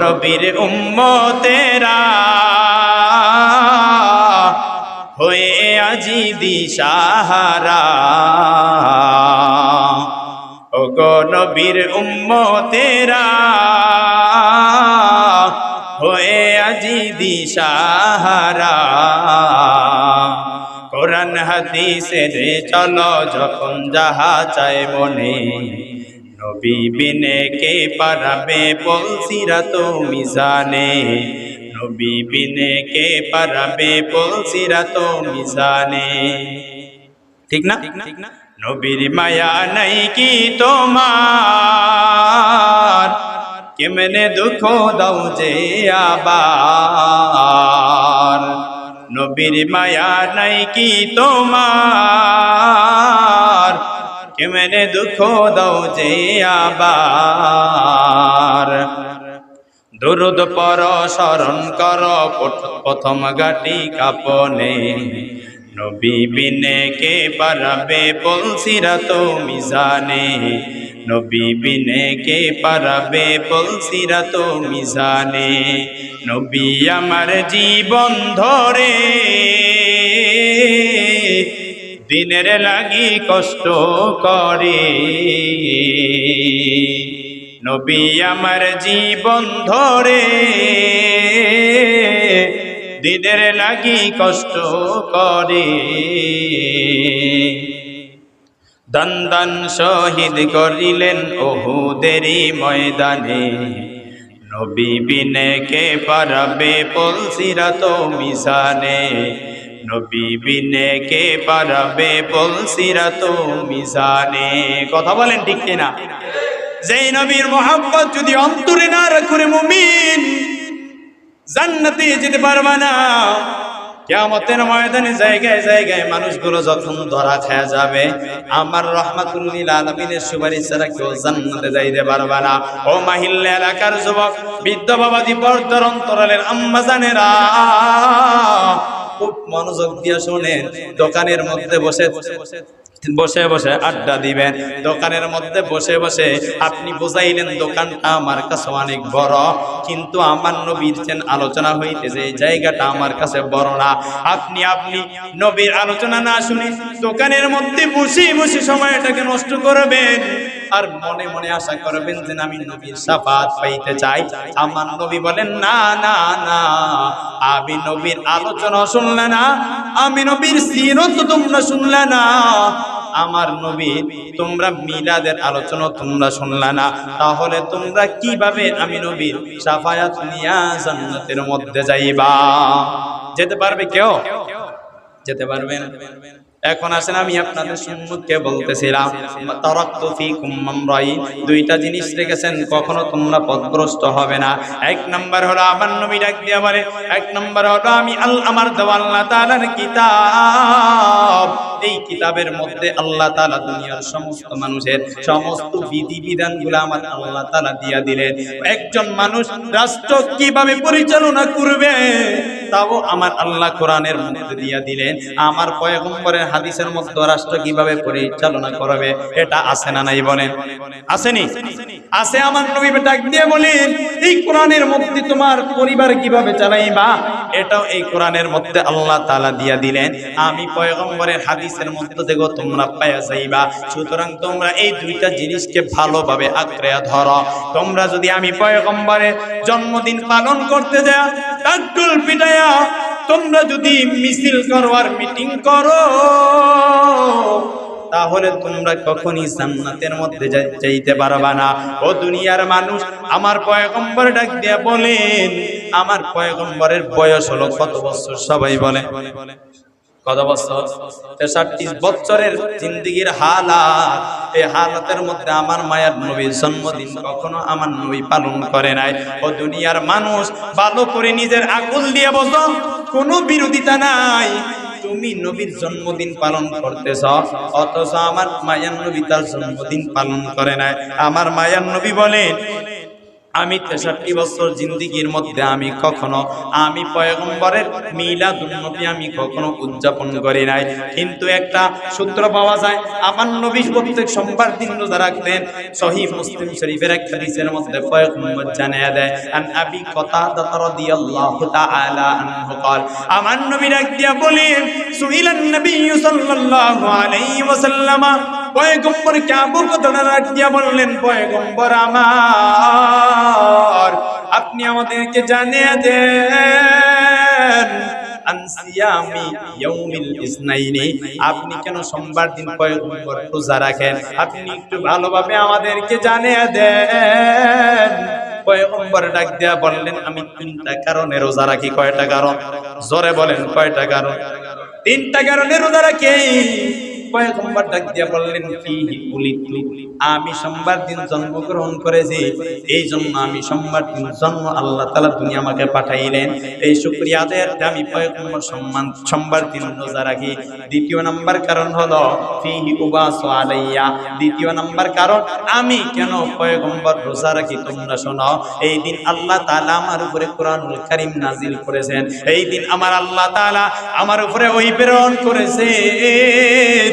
নবীর উম্মতেরা, হয়ে আজি দিশাহারা। ওগো নবীর উম্মতেরা, হয়ে আজি দিশাহারা। কোরআন হাদিসের চলো যখন যাহা চায় মনে নবী কে পারাবে? বলসিরা তো মিজানে নবী কে পারাবে? বলসিরা তো মিজানে ঠিক না? নবীর মায়া নাই কি তোমার? কেমনে দুঃখ দাও যে আবার? নবীর মায়া নাই কি তোমার? কেমনে দুঃখ দাও যে আবার দুরুদ পর স্মরণ কর প্রথম গাটি কাপনে নবী বিনে কে পারাবে বলসিরা তো মিজানে নবী বিনে কে পারাবে বলসিরা তো মিজানে নবী আমার জীবন ধরে দিনের লাগি কষ্ট করে। নবী আমার জীবন ধরে দিনের লাগি কষ্ট করে। দন্দন শহীদ করিলেন ওহুদেরই ময়দানে। নবী বিনে কে পারাবে পলসিরা তো মিজানে। নবী বিনে কে পারাবে পলসিরা তো মিজানে কথা বলেন ঠিক কিনা? যেই নবীর মোহাম্মত যদি অন্তরে না রাখুরে মুমিন, জান্নাতে যেতে পারবা না। কেমতের ময়দানে জায়গায় জায়গায় মানুষগুলো যখন ধরা খায়া যাবে, আমার রহমাতুল্লিল আলমিনের সুপারিশ ছাড়া কেউ জান্নাতে যাইতে পারবে না। ও মাহিল্লা এলাকার যুবক, বৃদ্ধ বাবাজি পর্দার অন্তরালের আম্মা জানেরা খুব মনোযোগ দিয়ে শোনেন দোকানের মধ্যে বসে বসে বসে আড্ডা দিবেন। দোকানের মধ্যে বসে বসে আপনি বোঝাইলেন, দোকানটা আমার কাছে অনেক বড়। কিন্তু আমার নবীর যেন আলোচনা হইতেছে, এই জায়গাটা আমার কাছে বড় না। আপনি আপনি নবীর আলোচনা না শুনে দোকানের মধ্যে বসে বসে সময়টাকে নষ্ট করবেন। আর মনে মনে আশা করবেন যে আমি নবীর সাফাত পাইতে চাই। আমার নবী বলেন, না না না, আমি নবীর আলোচনা শুনলে না, আমি নবীর সিরত তোমরা শুনলে না। আমার নবী, তোমরা মিলাদের আলোচনা তোমরা শুনলে না। তাহলে তোমরা কীভাবে আমি নবীর সাফায়াত নিয়া জান্নাতের মধ্যে যাইবা? যেতে পারবে কেউ? যেতে পারবেন। এখন আসেন, আমি আপনাদের সম্মুখে বলতেছিলাম দুইটা জিনিস রেখেছেন, কখনো তোমরা পথভ্রষ্ট হবে না। এক নাম্বার হলো, আমার নবী ডাক দিয়া বলে, এক নাম্বার হলো, আমি আল, আমার দেওয়া আল্লাহ তাআলার কিতাব এই কিতাবের মধ্যে আল্লাহ তাআলা দুনিয়ার সমস্ত মানুষের সমস্ত বিধি বিধানগুলো আমার আল্লাহ তাআলা দিয়া দিলেন। একজন মানুষ রাষ্ট্র কীভাবে পরিচালনা করবে, তাও আমার আল্লাহ কোরআনের মধ্যে দিয়া দিলেন। আমার পয়গম্বরের হাদিসের মধ্যে রাষ্ট্র কীভাবে পরিচালনা করবে, এটা আছে না নাই বলেন? আসেনি? আছে আমার নবী ডাক দিয়ে বলেন, এই কোরআনের মধ্যে তোমার পরিবার কীভাবে চালাইবা? এটাও এই কোরআনের মধ্যে আল্লাহ তালা দিয়া দিলেন, আমি পয়গম্বরের হাদিসের মধ্যে দেখো তোমরা পায়া যাইবা। সুতরাং তোমরা এই দুইটা জিনিসকে ভালোভাবে আঁকড়ে ধরো। তোমরা যদি আমি পয়গম্বরের জন্মদিন পালন করতে পিটায়া তোমরা যদি মিছিল করো আর মিটিং করো, তাহলে তোমরা কখনই জান্নাতের মধ্যে যাই- যাইতে পারবা না। ও দুনিয়ার মানুষ আমার পয়গম্বর ডাক দিয়া বলেন আমার পয়গম্বরের বয়স হলো কত বছর সবাই বলে? কত বছর? তেষট্টি বছরের জিন্দিগির হালাত। এই হালাতের মধ্যে আমার মায়ের নবীর জন্মদিন কখনো আমার নবী পালন করে নাই। ও দুনিয়ার মানুষ, ভালো করে নিজের আকুল দিয়ে বসো কোনো বিরোধিতা নাই। তুমি নবীর জন্মদিন পালন করতেছ, অথচ আমার মায়ার নবী তার জন্মদিন পালন করে নাই। আমার মায়ার নবী বলেন আমি তেষট্টি বছর জিন্দিগির মধ্যে আমি কখনো আমি পয়গম্বরের মিলাদুন্নবী আমি কখনো উদযাপন করি নাই কিন্তু একটা সূত্র পাওয়া যায় আমার নবী প্রত্যেক সোমবার দিন রোজা রাখতেন সহি মুসলিম শরীফের এক হাদিসের মধ্যে পয়গম্বর জানিয়ে দেয় আন আবি কতাদা রাদিয়াল্লাহু তাআলা আনহু قال আমার নবী ডাক দিয়া বলেন সুইলান নবী সাল্লাল্লাহু আলাইহি ওয়াসাল্লাম পয়গম্বর কে আবু কতাদা ডাক দিয়া বললেন পয়গম্বর আমার আপনি আমাদেরকে জানিয়ে দেন আপনি কেন সোমবার দিন রোজা রাখেন? আপনি একটু ভালোভাবে আমাদেরকে জানিয়ে দেন। পয়গম্বর ডাক দিয়া বললেন, আমি তিনটা কারণে রোজা রাখি, কয়টা কারণ? জোরে বলেন, কয়টা কারণ? তিনটা কারণে রোজা রাখি। আমি সোমবার দিন জন্মগ্রহণ করেছি। এই জন্য আমি সোমবার দিন জন্ম আল্লাহ তাআলা দুনিয়া আমাকে পাঠাইলেন। এই শুকরিয়া আমি সম্মান, সোমবার দিন রোজা রাখি। দ্বিতীয় নাম্বার কারণ হলো দ্বিতীয় আমি কেন রোজা রাখি তোমরা শোনো। এই দিন আল্লাহ তাআলা আমার উপরে কোরআনুল করেছেন। এই দিন আমার আল্লাহ তাআলা আমার উপরে ওই প্রেরণ করেছেন।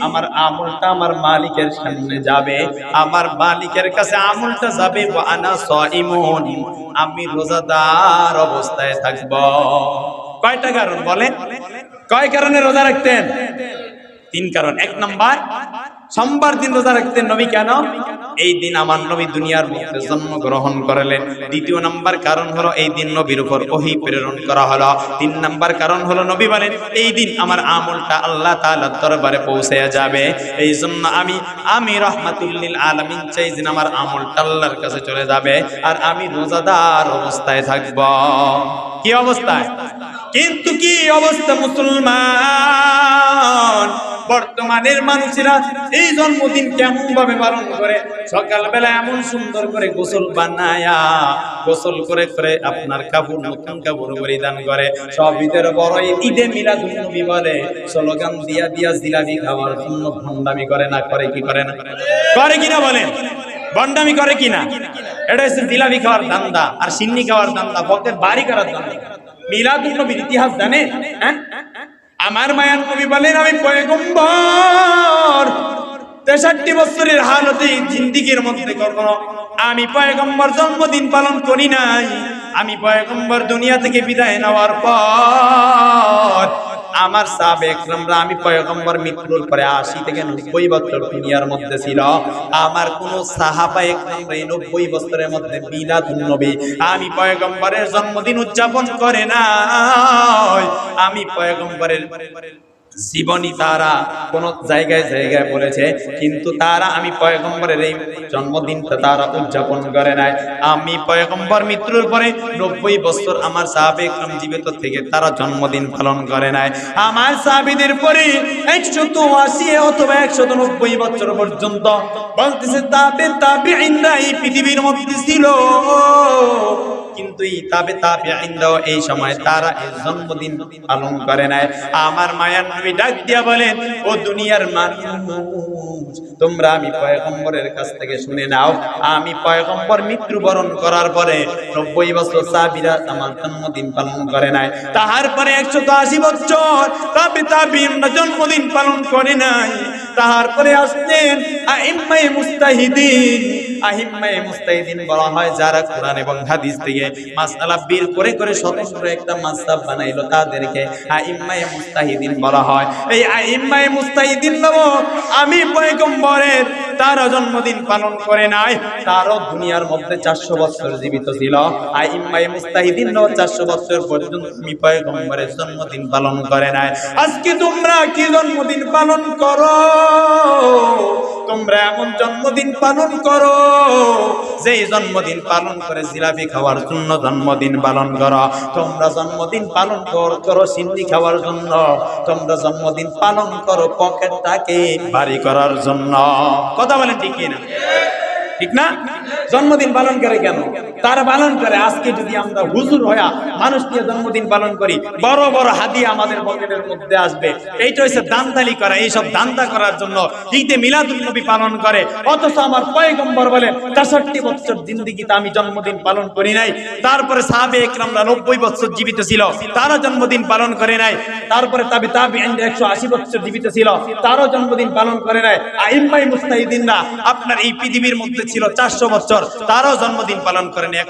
আমার আমলটা আমার মালিকের সামনে যাবে। আমার মালিকের কাছে আমলটা যাবে। আনা সাইমুন। আমি রোজাদার অবস্থায় থাকব। কয়টা কারণ বলেন? কয় কারণে রোজা রাখতেন? তিন কারণ। এক নাম্বার, সোমবার দিন রোজা রাখতেন নবী কেন? এই দিন আমার নবী দুনিয়ার মধ্যে জন্মগ্রহণ করলেন। দ্বিতীয় নাম্বার কারণ হলো এই দিন নবীর উপর ওহি প্রেরণ করা হলো। তিন নাম্বার কারণ হলো নবী বলেন, এই দিন আমার আমলটা আল্লাহ তাআলার দরবারে পৌঁছে যাবে। এই জন্য আমি আমি রহমাতুল্লিল আলামিন চাই যে আমার আমলটা আল্লাহর কাছে চলে যাবে আর আমি রোজাদার অবস্থায় থাকব। কি অবস্থায়? কিন্তু কি অবস্থা মুসলমান? বর্তমানের মানুষেরা এই জন্মদিন কেমন ভাবে পালন করে? সকালবেলা এমন সুন্দর করে গোসল বানায়া, গোসল করে করে আপনার কাপড়, নতুন কাপড় পরিধান করে। সব ভিতরে বড় ঈদে মিলাদুন নবী বলে, স্লোগান দিয়া দিয়া জিলাপি খাওয়ার জন্য ভণ্ডামি করে না, করে কি করে না? করে কিনা বলেন? ভণ্ডামি করে কিনা এটা হচ্ছে জিলাপি খাওয়ার দান্দা আর সিন্নি খাওয়ার দান্দা ভক্তের বাড়ি করার দান্দা মিলাদুন নবীর ইতিহাস জানে হ্যাঁ? আমার মায়ার কবি বলেন, আমি পয়গম্বর। তেষট্টি বছরের হালতে জিন্দিগির মধ্যে কখনো আমি পয়গম্বর জন্মদিন পালন করি নাই। আমি পয়গম্বর দুনিয়া থেকে বিদায় নেওয়ার পর আমার সাহাব একরামরা আমি পয়গম্বর মৃত্যুর পরে আশি থেকে নব্বই বছর দুনিয়ার মধ্যে ছিল। আমার কোন সাহাবা একরামরা এই নব্বই বছরের মধ্যে বিনা নবী। আমি পয়গম্বরের জন্মদিন উদযাপন করে না আমি পয়গম্বরের জীবনী তারা কোন জায়গায় জায়গায় বলেছে, কিন্তু তারা, আমি পয়গম্বরের এই জন্মদিনটা তারা উদযাপন করে নাই। আমি পয়গম্বর মৃত্যুর পরে নব্বই বছর আমার সাহাবেক জীবিত থেকে তারা জন্মদিন পালন করে নাই। আমার সাহাবিদের পরে একশত আশি অথবা একশত নব্বই বছর পর্যন্ত বলতেছে, তাবে তাবে পৃথিবীর মধ্যে ছিল। কিন্তু এই সময় তারা এই জন্মদিন পালন করে নাই। আমার মায়ার নবী ডাক দিয়া বলেন, ও দুনিয়ার তোমরা আমি পয়গম্বরের কাছ থেকে শুনে নাও। আমি পয়গম্বর মৃত্যুবরণ করার পরে নব্বই বছর সাবিরা আমার জন্মদিন পালন করে নাই। তাহার পরে একশো আশি বছর তাবে তাবি জন্মদিন পালন করে নাই। তাহার পরে আসলেন আইম্মাই মুস্তাহিদিন আহিম্মায়ে মুস্তাহিদিন বলা হয়, যারা কোরআন এবং হাদিস মাসআলা বের করে করে স্বতন্ত্র একটা বানাইলো, তাদেরকে আইম্মায়ে মুস্তাহিদিন বলা হয়। এই আইম্মায়ে মুস্তাহিদিন আমি পয়গম্বরের, তারও জন্মদিন পালন করে নাই, তারও দুনিয়ার মধ্যে চারশো বছর জীবিত ছিল। আর ইম্মাই মুস্তাহিদিন চারশো বছর পর্যন্ত আমি পয়গম্বরের জন্মদিন পালন করে নাই। আজকে তোমরা কি জন্মদিন পালন করো? তোমরা এমন জন্মদিন পালন করো, যেই জন্মদিন পালন করে জিলাপি খাওয়ার জন্য জন্মদিন পালন করো। তোমরা জন্মদিন পালন কর- সিন্নি খাওয়ার জন্য। তোমরা জন্মদিন পালন করো পকেটটাকে বাড়ি করার জন্য। কথা বলেন ঠিক না ঠিক না? জন্মদিন পালন করে কেন? তারা পালন করে। আজকে যদি আমরা হুজুর হয়া মানুষ নিয়ে জন্মদিন পালন করি, বড় বড় হাদি আমাদের পকেটের মধ্যে আসবে। এইটা হচ্ছে দান্তালি করা। এইসব দান্তা করার জন্য ঈদে মিলাদুল নবী পালন করে। অথচ আমার পয়গম্বর বলেন, তেষট্টি বছর জিন্দিগিতে আমি জন্মদিন পালন করি নাই। তারপরে সাহাবে একরামরা নব্বই বছর জীবিত ছিল। তারা জন্মদিন পালন করে নাই। তারপরে তাবি তাবি একশো আশি বছর জীবিত ছিল। তারও জন্মদিন পালন করে নাই। আইম্মাই মুস্তাহিদিনরা আপনার এই পৃথিবীর মধ্যে ছিল চারশো বছর। তারও জন্মদিন পালন করেন